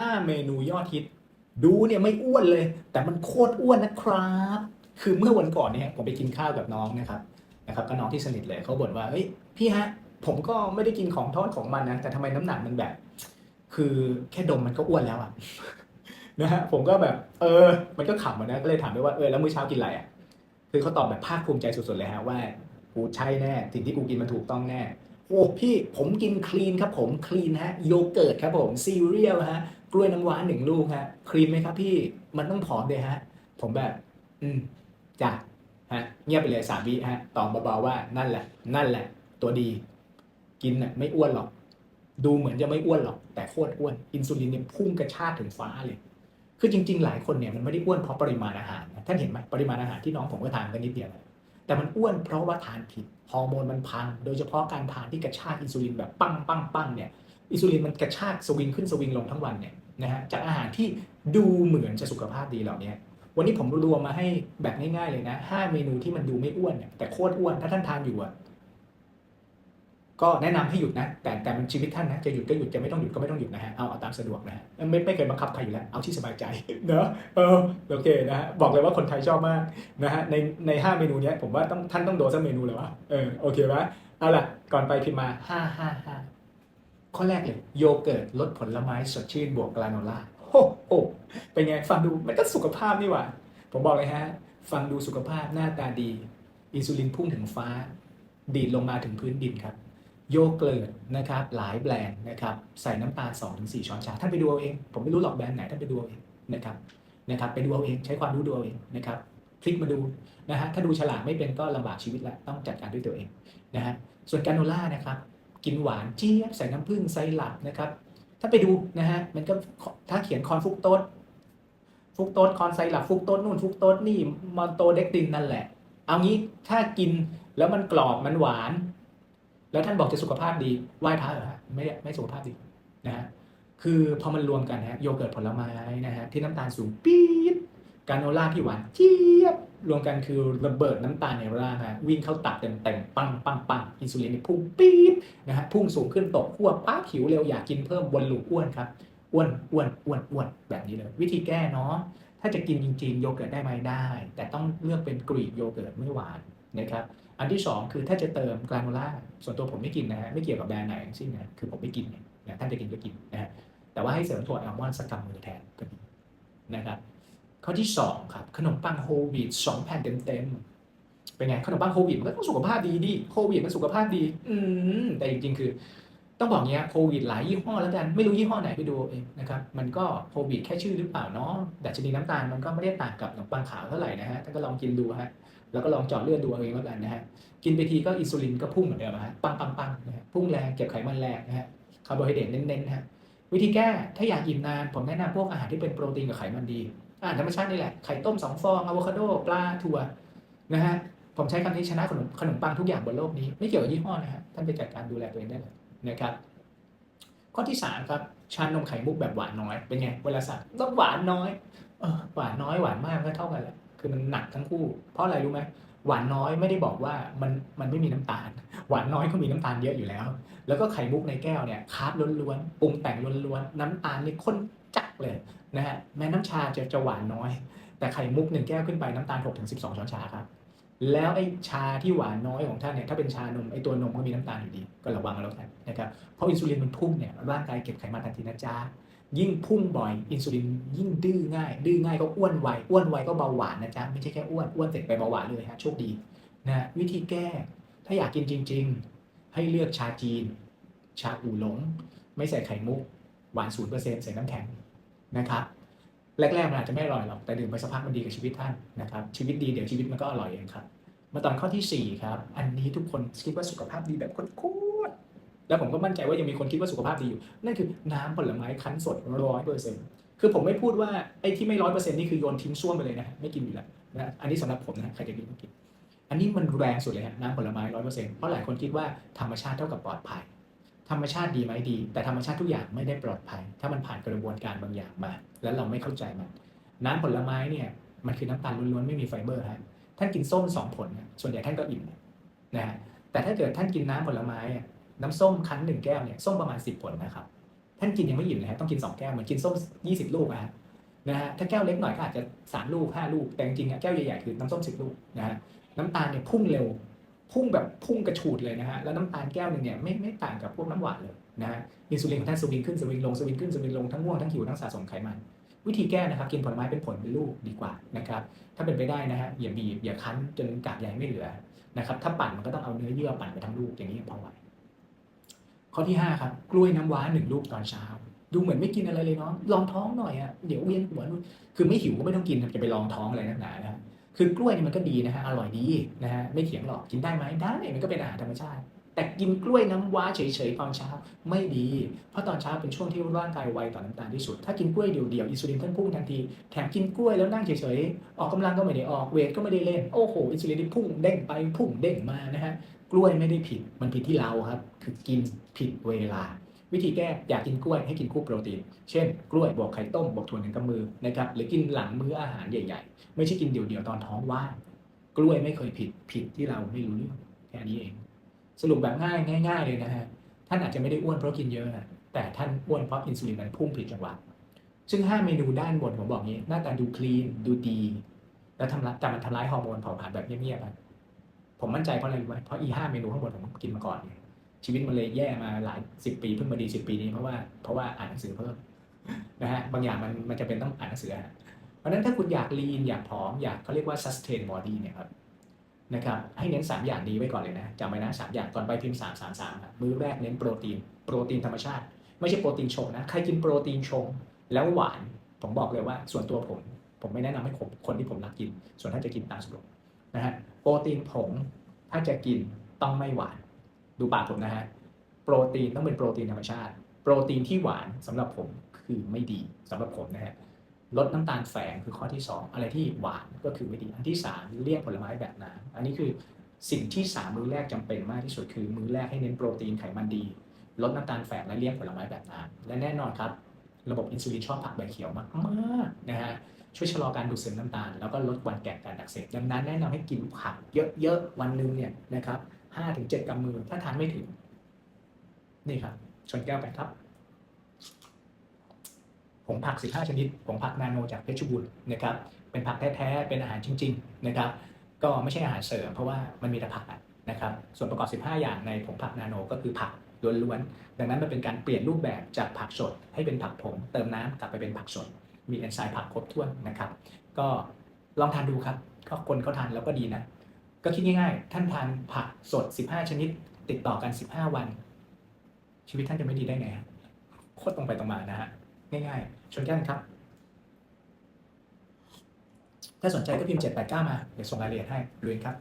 5 เมนูยอดฮิต ดูเนี่ยไม่อ้วนเลย แต่มันโคตรอ้วนนะครับ คือเมื่อวันก่อนเนี่ยผมไปกินข้าวกับน้องนะครับนะครับก็น้องที่สนิทเลยเขาบ่นว่าเฮ้ยพี่ฮะ ผมก็ไม่ได้กินของทอดของมันนะแต่ทำไมน้ำหนักมันแบบ คือแค่ดมมันก็อ้วนแล้วอะนะฮะผมก็แบบ เออ มันก็ขำนะก็เลยถามไปว่าเออแล้วมื้อเช้ากินอะไรอะคือเขาตอบแบบภาคภูมิใจสุดๆเลยฮะว่ากูใช่แน่สิ่งที่กูกินมันถูกต้องแน่โอ้พี่ผมกินคลีนครับผมคลีนฮะโยเกิร์ตครับผมซีเรียลฮะ กล้วยน้ำว้าหนึ่งลูกฮะคลีนไหมครับพี่มันต้องผอมเลยฮะ ผมแบบ อืมจ้ะฮะเงียบไปเลยสามวิฮะตอบเบาๆว่านั่นแหละ นั่นแหละ ตัวดี กินน่ะไม่อ้วนหรอก ดูเหมือนจะไม่อ้วนหรอก แต่โคตรอ้วน อินซูลินเนี่ยพุ่งกระชากถึงฟ้าเลย คือจริง ๆ หลายคนเนี่ยมันไม่ได้อ้วนเพราะปริมาณอาหารนะท่านเห็นไหมปริมาณอาหารที่น้องผมก็ทานกันนิดเดียวแต่มันอ้วนเพราะว่าทานผิดฮอร์โมนมันพัง โดยเฉพาะการทานที่กระชากอินซูลินแบบปั้งปั้งปั้งเนี่ย อิซูลินมันกระชากสวิงขึ้นสวิงลงทั้งวันเนี่ยนะฮะจากอาหารที่ดูเหมือนจะสุขภาพดีเหล่านี้วันนี้ผมรวมมาให้แบบง่ายๆเลยนะห้าเมนูที่มันดูไม่อ้วนเนี่ยแต่โคตรอ้วนถ้าท่านทานอยู่อะก็แนะนำให้หยุดนะ แต่แต่มันชีวิตท่านนะจะหยุดก็หยุดจะไม่ต้องหยุดก็ไม่ต้องหยุดนะฮะเอาเอาตามสะดวกนะฮะไม่ไม่เคยบังคับใครอยู่แล้วเอาที่สบายใจเนอะเออโอเคนะฮะบอกเลยว่าคนไทยชอบมากนะฮะในในห้าเมนูเนี้ยผมว่าต้องท่านต้องโดนสักเมนูเลยวะเออโอเคไหมเอาล่ะก่อนไปพิมพ์มาห้าห้าห้า ข้อแรกเลยโยเกิร์ตลดผลไม้สดชื่นบวกกราโนล่าโอ้โหเป็นไงฟังดูมันก็สุขภาพนี่หว่า ผมบอกเลยฮะ ฟังดูสุขภาพหน้าตาดี อินซูลินพุ่งถึงฟ้า ดีดลงมาถึงพื้นดินครับ โยเกิร์ตนะครับ หลายแบรนด์นะครับ ใส่น้ำตาล 2-4 ช้อนชา ท่านไปดูเอาเอง ผมไม่รู้หรอกแบรนด์ไหน ท่านไปดูเอาเองนะครับนะครับไปดูเอาเองใช้ความรู้ดูเอาเองนะครับคลิกมาดูนะฮะถ้าดูฉลากไม่เป็นก็ลำบากชีวิตแล้วต้องจัดการด้วยตัวเองนะฮะส่วนกาโนล่านะครับ กินหวานเจี๊ยบใส่น้ำผึ้งไซรัปนะครับ ถ้าไปดูนะฮะมันก็ถ้าเขียนคอนฟุกโตสฟุกโตสคอนไซรัปฟุกโตสนู่นฟุกโตสนี่มอนโตเด็กตินนั่นแหละ เอางี้ถ้ากินแล้วมันกรอบมันหวาน แล้วท่านบอกจะสุขภาพดีไหว้พระเหรอฮะไม่ไม่สุขภาพดีนะฮะคือพอมันรวมกันฮะโยเกิร์ตผลไม้นะฮะที่น้ำตาลสูงปี๊ดกราโนล่าที่หวานเจี๊ยบ รวมกันคือระเบิดน้ำตาลในร่างฮะวิ่งเข้าตับเต็มเต็มๆปังปังปังอินซูลินนี่พุ่งปี๊ดนะฮะพุ่งสูงขึ้นตกขั้วป้าบหิวเร็วอยากกินเพิ่มวนลูปอ้วนครับอ้วนอ้วนอ้วนอ้วนแบบนี้เลย วิธีแก้เนาะถ้าจะกินจริงๆโยเกิร์ตได้ไหมได้ แต่ต้องเลือกเป็นกรีกโยเกิร์ตไม่หวานนะครับอันที่สองคือถ้าจะเติมกราโนล่าส่วนตัวผมไม่กินนะฮะไม่เกี่ยวกับแบรนด์ไหนทั้งสิ้นนะคือผมไม่กินนะท่านจะกินก็กินนะฮะแต่ว่าให้เสริมถั่วอัลมอนด์สักกำมือแทนก็ดีนะครับ ข้อที่สองครับขนมปังโฮลวีตสองแผ่นเต็มๆเป็นไงขนมปังโฮลวีตมันก็ต้องสุขภาพดีดิโฮลวีตมันสุขภาพดี อืมแต่จริงๆคือ ต้องบอกเงี้ยโควิดหลายยี่ห้อแล้วกันไม่รู้ยี่ห้อไหนไปดูเอาเองนะครับมันก็โควิดแค่ชื่อหรือเปล่าเนาะดัชนีน้ำตาลมันก็ไม่ได้ต่างกับขนมปังขาวเท่าไหร่นะฮะท่านก็ลองกินดูฮะแล้วก็ลองเจาะเลือดดูเอาเองแล้วกันนะฮะกินไปทีก็อินซูลินก็พุ่งเหมือนเดิมอะฮะปังปังปังนะฮะพุ่งแรงเก็บไขมันแรงนะฮะคาร์โบไฮเดรตเน้นๆนะฮะวิธีแก้ถ้าอยากอิ่มนานผมแนะนำพวกอาหารที่เป็นโปรตีนกับไขมันดี อาหารธรรมชาตินี่แหละ ไข่ต้มสองฟองอะโวคาโดปลาถั่วนะฮะผมใช้คำนี้ชนะขนมขนมปังทุกอย่างบนโลกนี้ ไม่เกี่ยวกับยี่ห้อนะฮะท่านไปจัดการดูแลตัวเองได้เลยนะครับ ข้อที่สามครับชานมไข่มุกแบบหวานน้อยเป็นไงเวลาสั่งต้องหวานน้อยเออหวานน้อยหวานมากก็เท่ากันแหละคือมันหนักทั้งคู่ เพราะอะไรรู้ไหมหวานน้อยไม่ได้บอกว่ามันมันไม่มีน้ำตาล หวานน้อยก็มีน้ำตาลเยอะอยู่แล้ว แล้วก็ไข่มุกในแก้วเนี่ยคาร์บล้วนๆปรุงแต่งล้วนๆน้ำตาลนี่ข้นจักเลยนะฮะแม้น้ำชาจะจะหวานน้อย แต่ไข่มุกหนึ่งแก้วขึ้นไปน้ำตาล6ถึง12ช้อนชาครับแล้วไอ้ชาที่หวานน้อยของท่านเนี่ยถ้าเป็นชานมไอ้ตัวนมก็มีน้ำตาลอยู่ดี ก็ระวังเอาแล้วกันนะครับเพราะอินซูลินมันพุ่งเนี่ยร่างกายเก็บไขมันทันทีนะจ๊ะยิ่งพุ่งบ่อยอินซูลินยิ่งดื้อง่าย ดื้อง่ายก็อ้วนไวอ้วนไวก็เบาหวานนะจ๊ะไม่ใช่แค่อ้วนอ้วนเสร็จไปเบาหวานเลยฮะโชคดีนะวิธีแก้ ถ้าอยากกินจริง ๆ ให้เลือกชาจีน ชาอู่หลง ไม่ใส่ไข่มุก หวานศูนย์เปอร์เซ็นต์ใส่น้ำแข็งนะครับแรกๆมันอาจจะไม่อร่อยหรอกแต่ดื่มไปสักพักมันดีกับชีวิตท่านนะครับชีวิตดีเดี๋ยวชีวิตมันก็อร่อยเองครับ มาตอนข้อทีสี่4 ครับ อันนี้ทุกคนคิดว่าสุขภาพดีแบบโคตรๆแล้วผมก็มั่นใจว่ายังมีคนคิดว่าสุขภาพดีอยู่ นั่นคือน้ำผลไม้คั้นสดร้อยเปอร์เซ็นต์คือผมไม่พูดว่าไอ้ที่ไม่ร้อยเปอร์เซ็นต์นี่คือโยนทิ้งส้วมไปเลยนะไม่กินอยู่แล้วนะอันนี้สำหรับผมนะใครจะกินก็กิน อันนี้มันแรงสุดเลยฮะน้ำผลไม้ร้อยเปอร์เซ็นต์เพราะหลายคนคิดว่าธรรมชาติเท่ากับปลอดภัย ธรรมชาติดีไหมดี แต่ธรรมชาติทุกอย่างไม่ได้ปลอดภัย ถ้ามันผ่านกระบวนการบางอย่างมา แล้วเราไม่เข้าใจมัน น้ำผลไม้เนี่ยมันคือน้ำตาลล้วนๆไม่มีไฟเบอร์ฮะท่านกินส้มสองผลเนี่ยส่วนใหญ่ท่านก็อิ่มนะฮะแต่ถ้าเกิดท่านกินน้ำผลไม้น้ำส้มคั้นหนึ่งแก้วเนี่ยส้มประมาณ 10 ผลนะครับ ท่านกินยังไม่อิ่มนะฮะต้องกินสองแก้วเหมือนกินส้มยี่สิบลูกอะฮะนะฮะถ้าแก้วเล็กหน่อยก็อาจจะสามลูกห้าลูกแต่จริงๆอะแก้วใหญ่ๆคือน้ำส้มสิบลูกนะฮะน้ำตาลเนี่ยพุ่งเร็ว พุ่งแบบพุ่งกระฉูดเลยนะฮะแล้วน้ำตาลแก้วหนึ่งเนี่ยไม่ไม่ต่างกับพวกน้ำหวานเลยนะฮะอินซูลินของท่านสวิงขึ้นสวิงลงสวิงขึ้นสวิงลงทั้งง่วงทั้งหิวทั้งสะสมไขมัน วิธีแก้นะครับ กินผลไม้เป็นผลเป็นลูกดีกว่านะครับถ้าเป็นไปได้นะฮะอย่าบีบอย่าคั้นจนกากใยไม่เหลือนะครับถ้าปั่นมันก็ต้องเอาเนื้อเยื่อปั่นไปทั้งลูกอย่างนี้พอไหวข้อที่ห้าครับกล้วยน้ำว้าหนึ่งลูกตอนเช้า ดูเหมือนไม่กินอะไรเลยเนาะลองท้องหน่อยอะเดี๋ยวเวียนหัวนู่นคือไม่หิวก็ไม่ต้องกินจะไปลองท้องอะไรนักหนานะ คือกล้วยนี่มันก็ดีนะฮะอร่อยดีนะฮะไม่เถียงหรอกกินได้ไหมได้มันก็เป็นอาหารธรรมชาติ แต่กินกล้วยน้ำว้าเฉยๆตอนเช้าไม่ดี เพราะตอนเช้าเป็นช่วงที่ร่างกายไวต่อน้ำตาลที่สุด ถ้ากินกล้วยเดี่ยวๆอินซูลินท่านพุ่งทันทีแถมกินกล้วยแล้วนั่งเฉยๆออกกำลังก็ไม่ได้ออกเวทก็ไม่ได้เล่นโอ้โหอินซูลินที่พุ่งเด้งไปพุ่งเด้งมานะฮะกล้วยไม่ได้ผิดมันผิดที่เราครับ คือกินผิดเวลา วิธีแก้อยากกินกล้วยให้กินคู่โปรตีน เช่น กล้วยบวกไข่ต้มบวกถั่วหนึ่งกำมือนะครับหรือกินหลังมื้ออาหารใหญ่ๆ ไม่ใช่กินเดี่ยวๆตอนท้องว่างกล้วยไม่เคยผิดผิดที่เราไม่รู้เรื่องแค่นี้เอง สรุปแบบง่ายง่าย ๆ เลยนะฮะท่านอาจจะไม่ได้อ้วนเพราะกินเยอะนะแต่ท่านอ้วนเพราะอินซูลินมันพุ่งผิดจังหวะซึ่ง 5 เมนูด้านบนผมบอกงี้ หน้าตาดูคลีนดูดี แล้วทำลายแต่มันทำลายฮอร์โมนเผาผลาญแบบเงียบๆผมมั่นใจเพราะอะไรรู้ไหมเพราะอีห้าเมนูข้างบนผมกินมาก่อน ชีวิตมันเลยแย่มาหลายสิบปีเพิ่งมาดีสิบปีนี้เพราะว่าเพราะว่าอ่านหนังสือเพิ่มนะฮะบางอย่างมันมันจะเป็นต้องอ่านหนังสือเพราะนั้นถ้าคุณอยากลีนอยากผอมอยากเขาเรียกว่า sustain body เนี่ยครับนะครับให้เน้น 3 อย่างนี้ไว้ก่อนเลยนะจำไว้นะสามอย่างก่อนไปพิมพ์สามสามสามครับมื้อแรกเน้นโปรตีนโปรตีนธรรมชาติ ไม่ใช่โปรตีนชงนะใครกินโปรตีนชง แล้วหวานผมบอกเลยว่าส่วนตัวผม ผมไม่แนะนำให้คนที่ผมรักกิน ส่วนถ้าจะกินตามสะดวกนะฮะโปรตีนผงถ้าจะกินต้องไม่หวาน ดูปากผมนะฮะ โปรตีนต้องเป็นโปรตีนธรรมชาติ โปรตีนที่หวานสำหรับผมคือไม่ดีสำหรับผมนะฮะ ลดน้ำตาลแฝงคือข้อที่ 2 อะไรที่หวานก็คือไม่ดี อันที่ 3 เลี่ยงผลไม้แบบน้ำอันนี้คือสิ่งที่ 3 มื้อแรกจำเป็นมากที่สุดคือมื้อแรกให้เน้นโปรตีนไขมันดี ลดน้ำตาลแฝงและเลี่ยงผลไม้แบบน้ำและแน่นอนครับ ระบบอินซูลินชอบผักใบเขียวมากๆนะฮะช่วยชะลอการดูดซึมน้ำตาล แล้วก็ลดวันแก่การอักเสบดังนั้นแนะนำให้กินผักเยอะๆวันหนึ่งเนี่ยนะครับ 5ถึง7กำมือ ถ้าทานไม่ถึง นี่ครับ ชนแก้วไปครับผงผัก15ชนิดผงผักนาโนจากเพชรบูรณ์นะครับ เป็นผักแท้ๆ เป็นอาหารจริง ๆ นะครับ ก็ไม่ใช่อาหารเสริม เพราะว่ามันมีแต่ผักนะครับ ส่วนประกอบ 15 อย่างในผงผักนาโนก็คือผักล้วนๆ ดังนั้นมันเป็นการเปลี่ยนรูปแบบจากผักสดให้เป็นผักผงเติมน้ำกลับไปเป็นผักสด มีเอนไซม์ผักครบถ้วนนะครับ ก็ลองทานดูครับก็คนเขาทานแล้วก็ดีนะ ก็คิดง่ายๆ ท่านทานผักสด 15 ชนิด ติดต่อกัน 15 วัน ชีวิตท่านจะไม่ดีได้ไงโคตรตรงไปตรงมานะฮะง่ายๆชวนแก้นครับ ถ้าสนใจก็พิมพ์789มา เดี๋ยวส่งรายละเอียดให้ลุยครับ